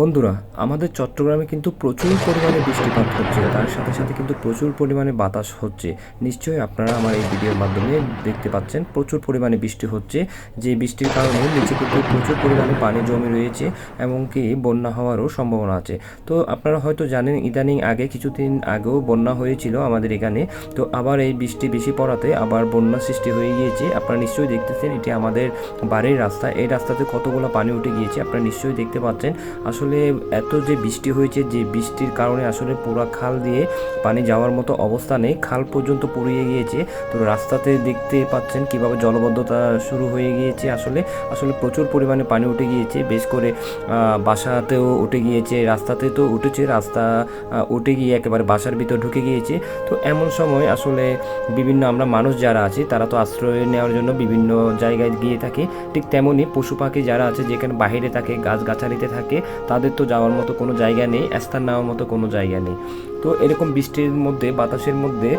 বন্ধুরা, আমাদের চট্টগ্রামে কিন্তু প্রচুর পরিমাণে বৃষ্টিপাত হচ্ছে, তার সাথে সাথে কিন্তু প্রচুর পরিমাণে বাতাস হচ্ছে। নিশ্চয়ই আপনারা আমার এই ভিডিওর মাধ্যমে দেখতে পাচ্ছেন, প্রচুর পরিমাণে বৃষ্টি হচ্ছে। যে বৃষ্টির কারণে নিচে কিন্তু প্রচুর পরিমাণে পানি জমে রয়েছে এমনকি বন্যা হওয়ারও সম্ভাবনা আছে। তো আপনারা হয়তো জানেন, ইদানিং আগে, কিছুদিন আগেও বন্যা হয়েছিল আমাদের এখানে। তো আবার এই বৃষ্টি বেশি পড়াতে আবার বন্যা সৃষ্টি হয়ে গিয়েছে। আপনারা নিশ্চয়ই দেখতেছেন, এটি আমাদের বাড়ির রাস্তা। এই রাস্তাতে কতগুলো পানি উঠে গিয়েছে, আপনারা নিশ্চয়ই দেখতে পাচ্ছেন। আসলে এত যে বৃষ্টি হয়েছে, যে বৃষ্টির কারণে আসলে পুরা খাল দিয়ে পানি যাওয়ার মতো অবস্থা নেই। খাল পর্যন্ত পুড়িয়ে গিয়েছে। তো রাস্তাতে দেখতে পাচ্ছেন কীভাবে জলবদ্ধতা শুরু হয়ে গিয়েছে আসলে। আসলে প্রচুর পরিমাণে পানি উঠে গিয়েছে। বেশ করে বাসাতেও উঠে গিয়েছে। রাস্তাতে তো উঠেছে, রাস্তা উঠে গিয়ে একেবারে বাসার ভিতর ঢুকে গিয়েছে। তো এমন সময় আসলে বিভিন্ন আমরা মানুষ যারা আছি, তারা তো আশ্রয় নেওয়ার জন্য বিভিন্ন জায়গায় গিয়ে থাকে। ঠিক তেমনই পশু পাখি যারা আছে, যেখানে বাইরে থাকে গাছগাছালিতে থাকে তাদের তো যাওয়ার মতো কোনো জায়গা নেই, স্থান নেওয়ার মতো কোনো জায়গা নেই। তো এরকম বৃষ্টির মধ্যে, বাতাসের মধ্যে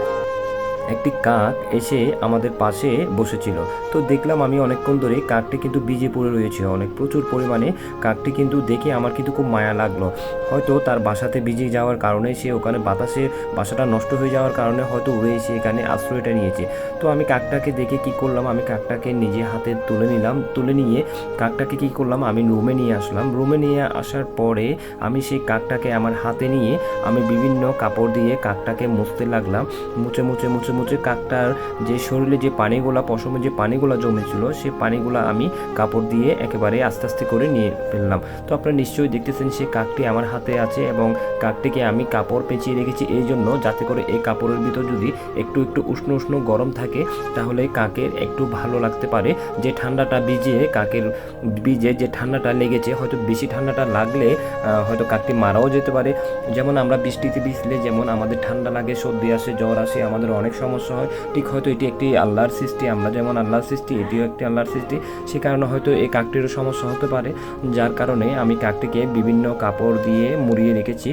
একটি কাক এসে আমাদের পাশে বসেছিল। তো দেখলাম আমি অনেকক্ষণ ধরে কাকটি কিন্তু ভিজে পড়ে রয়েছে। অনেক প্রচুর পরিমাণে কাকটি কিন্তু দেখে আমার কিন্তু খুব মায়া লাগল। হয়তো তার বাসাতে ভিজে যাওয়ার কারণে সে ওখানে বাতাসে বাসাটা নষ্ট হয়ে যাওয়ার কারণে হয়তো উড়ে এসে এখানে আশ্রয়টা নিয়েছে। তো আমি কাকটাকে দেখে কি করলাম, আমি কাকটাকে নিজে হাতে তুলে নিলাম, তুলে নিয়ে কাকটাকে কি করলাম, আমি রুমে নিয়ে আসলাম। রুমে নিয়ে আসার পরে আমি সেই কাকটাকে আমার হাতে নিয়ে আমি বিভিন্ন কাপড় দিয়ে কাকটাকে মুছতে লাগলাম। মুছে মুছে মুছে মুছে কাকটার যে শরীরে যে পানিগুলা, পশমে যে পানিগুলা জমেছিল, সে পানিগুলা আমি কাপড় দিয়ে একেবারে আস্তে আস্তে করে নিয়ে ফেললাম। তো আপনারা নিশ্চয়ই দেখতেছেন সেই কাকটি আমার হাতে আছে এবং কাকটিকে আমি কাপড় পেঁচিয়ে রেখেছি এই জন্য, যাতে করে এই কাপড়ের ভিতর যদি একটু একটু উষ্ণ উষ্ণ গরম থাকে, তাহলে কাকের একটু ভালো লাগতে পারে। যে ঠান্ডাটা ভিজে কাকের বীজে যে ঠান্ডাটা লেগেছে, হয়তো বেশি ঠান্ডাটা লাগলে হয়তো কাকটি মারাও যেতে পারে। যেমন আমরা বৃষ্টিতে ভিজলে যেমন আমাদের ঠান্ডা লাগে, সর্দি আসে, জ্বর আসে, আমাদের অনেক সমস্যা হয়, ঠিক হয়তো এটি একটি আল্লাহর সৃষ্টি। আমরা যেমন আল্লাহর সৃষ্টি, এটিও একটি আল্লাহর সৃষ্টি। সে কারণে হয়তো এই কাকটিরও সমস্যা হতে পারে, যার কারণে আমি কাকটিকে বিভিন্ন কাপড় দিয়ে মুড়িয়ে রেখেছি।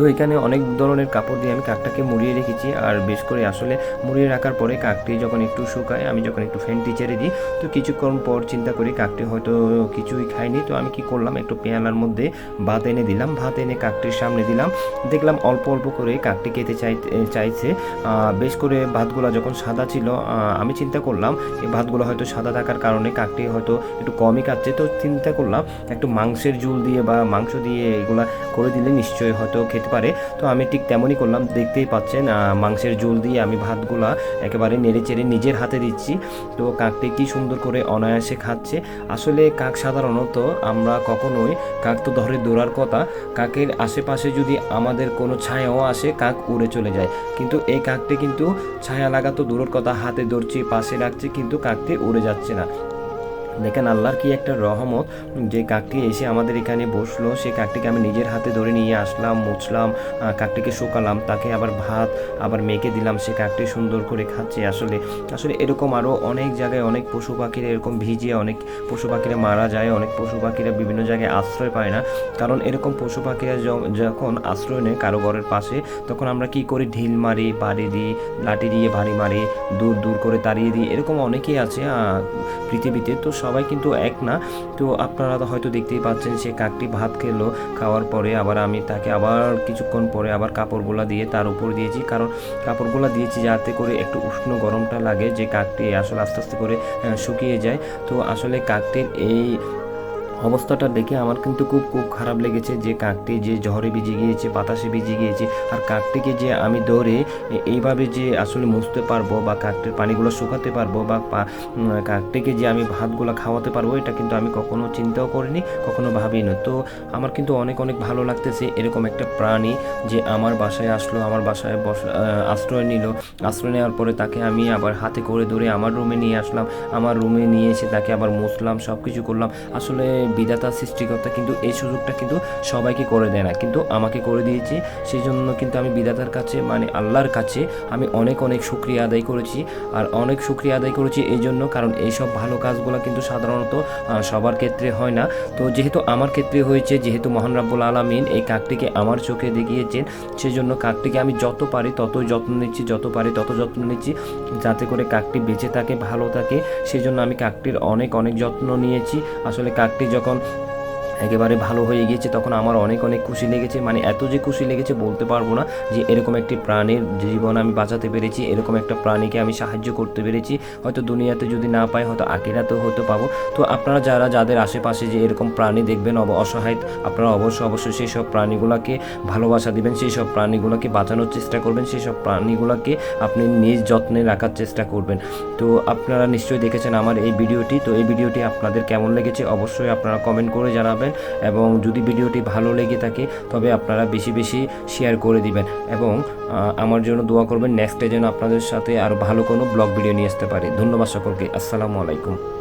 তো এখানে অনেক ধরনের কাপড় দিয়ে আমি কাকটাকে মুড়িয়ে রেখেছি। আর বেশ করে আসলে মুড়িয়ে রাখার পরে কাকটি যখন একটু শুকায়, আমি যখন একটু ফ্যানটি ছেড়ে দিই, তো কিছুক্ষণ পর চিন্তা করি কাকটি হয়তো কিছুই খায়নি। তো আমি কি করলাম, একটু পেয়ালার মধ্যে ভাত এনে দিলাম, ভাত এনে কাকটির সামনে দিলাম। দেখলাম অল্প অল্প করে কাকটি খেতে চাই চাইছে। বেশ করে ভাতগুলো যখন সাদা ছিল আমি চিন্তা করলাম, এই ভাতগুলো হয়তো সাদা থাকার কারণে কাকটি হয়তো একটু কমই কাটছে তো চিন্তা করলাম, একটু মাংসের ঝুল দিয়ে বা মাংস দিয়ে এগুলা করে দিলে নিশ্চয়ই হয়তো খেতে পারে। তো আমি ঠিক তেমনই করলাম, দেখতেই পাচ্ছেন মাংসের ঝোল দিয়ে আমি ভাতগুলা একেবারে নেড়ে চেড়ে নিজের হাতে দিচ্ছি। তো কাকটি কি সুন্দর করে অনায়াসে খাচ্ছে। আসলে কাক সাধারণত আমরা কখনোই, কাক তো ধরে দৌড়ার কথা, কাকের আশেপাশে যদি আমাদের কোনো ছায়াও আসে, কাক উড়ে চলে যায়। কিন্তু এই কাকটি কিন্তু ছায়া লাগা তো দূরের কথা, হাতে ধরছি, পাশে রাখছি, কিন্তু কাকটি উড়ে যাচ্ছে না। দেখেন আল্লাহর কি একটা রহমত, যে কাকটি এসে আমাদের এখানে বসল সেই কাকটিকে আমি নিজের হাতে ধরে নিয়ে আসলাম, মুছলাম কাকটিকে শুকালাম, তাকে আবার ভাত আবার মেখে দিলাম, সে কাকটি সুন্দর করে খাচ্ছে। আসলে আসলে এরকম আরও অনেক জায়গায় অনেক পশু পাখিরা এরকম ভিজে অনেক পশু পাখিরা মারা যায়, অনেক পশু পাখিরা বিভিন্ন জায়গায় আশ্রয় পায় না। কারণ এরকম পশু পাখিরা যখন আশ্রয় নেয় কারও ঘরের পাশে, তখন আমরা কি করি? ঢিল মারি বাড়ি দিই, লাঠি দিয়ে ভারী মারি, দূর দূর করে তাড়িয়ে দিই, এরকম অনেকেই আছে পৃথিবীতে। তো সবাই কিন্তু এক না। তো আপনারা হয়তো দেখতেই পাচ্ছেন সে কাকটি ভাত খেলো, খাওয়ার পরে আবার আমি তাকে আবার কিছুক্ষণ পরে আবার কাপড়গুলা দিয়ে তার উপর দিয়েছি। কারণ কাপড়গুলা দিয়েছি যাতে করে একটু উষ্ণ গরমটা লাগে, যে কাকটি আসলে আস্তে আস্তে করে শুকিয়ে যায়। তো আসলে কাকটির এই অবস্থাটা দেখে আমার কিন্তু খুব খুব খারাপ লেগেছে যে কাকটি যে ঝড়ে ভিজে গিয়েছে, বাতাসে ভিজে গিয়েছে, আর কাকটিকে যে আমি এ- এইভাবে যে আসলে মুছতে পারব বা কাকটির পানিগুলো শুকাতে পারব বা কাকটিকে যে আমি ভাতগুলো খাওয়াতে পারব, এটা কিন্তু আমি কখনো চিন্তাও করিনি, কখনো ভাবিনি। তো আমার কিন্তু অনেক অনেক ভালো লাগতেছে এরকম একটা প্রাণী যে আমার বাসায় আসলো, আমার বাসায় বস আশ্রয় নিল। আশ্রয় নেওয়ার পরে তাকে আমি আবার হাতে করে ধরে আমার রুমে নিয়ে আসলাম, আমার রুমে নিয়ে এসে তাকে আবার মুছলাম সব কিছু করলাম। আসলে বিধাতা সৃষ্টিকর্তা কিন্তু এই সুযোগটা কিন্তু সবাইকে করে দেয় না। কিন্তু আমাকে করে দিয়েছে সেই জন্য কিন্তু আমি বিধাতার কাছে মানে আল্লাহর কাছে আমি অনেক অনেক শুক্রিয়া আদায় করেছি। আর অনেক শুক্রিয়া আদায় করেছি এই জন্য, কারণ এইসব ভালো কাজগুলো কিন্তু সাধারণত সবার ক্ষেত্রে হয় না। তো যেহেতু আমার ক্ষেত্রে হয়েছে, যেহেতু মহান রাব্বুল আলমিন এই কাকটিকে আমার চোখে দেখিয়েছেন সেই জন্য কাকটিকে আমি যত পারি ততই যত্ন নিচ্ছি, যত পারি তত যত্ন নিচ্ছি, যাতে করে কাকটি বেঁচে থাকে, ভালো থাকে। সেই জন্য আমি কাকটির অনেক অনেক যত্ন নিয়েছি। আসলে কাকটি যখন যখন একেবারে ভালো হয়ে গিয়েছে, তখন আমার অনেক অনেক খুশি লেগেছে। মানে এত যে খুশি লেগেছে বলতে পারব না যে এরকম একটি প্রাণীর জীবন আমি বাঁচাতে পেরেছি, এরকম একটা প্রাণীকে আমি সাহায্য করতে পেরেছি। হয়তো দুনিয়াতে যদি না পাই, হয়তো আকিরাতেও হতে পাবো। তো আপনারা যারা, যাদের আশেপাশে যে এরকম প্রাণী দেখবেন অসহায়, আপনারা অবশ্যই অবশ্যই সেই সব প্রাণীগুলোকে ভালোবাসা দিবেন সেই সব প্রাণীগুলোকে বাঁচানোর চেষ্টা করবেন সেই সব প্রাণীগুলোকে আপনি নিজ যত্নে রাখার চেষ্টা করবেন। তো আপনারা নিশ্চয়ই দেখেছেন আমার এই ভিডিওটি। তো এই ভিডিওটি আপনাদের কেমন লেগেছে? অবশ্যই আপনারা কমেন্ট করে জানাবেন। এবং যদি ভিডিওটি ভালো লেগে থাকে, তবে আপনারা বেশি বেশি শেয়ার করে দিবেন এবং আমার জন্য দোয়া করবেন নেক্সটে যেন আপনাদের সাথে আরও ভালো কোনো ব্লগ ভিডিও নিয়ে আসতে পারি। ধন্যবাদ সকলকে। আসসালামু আলাইকুম।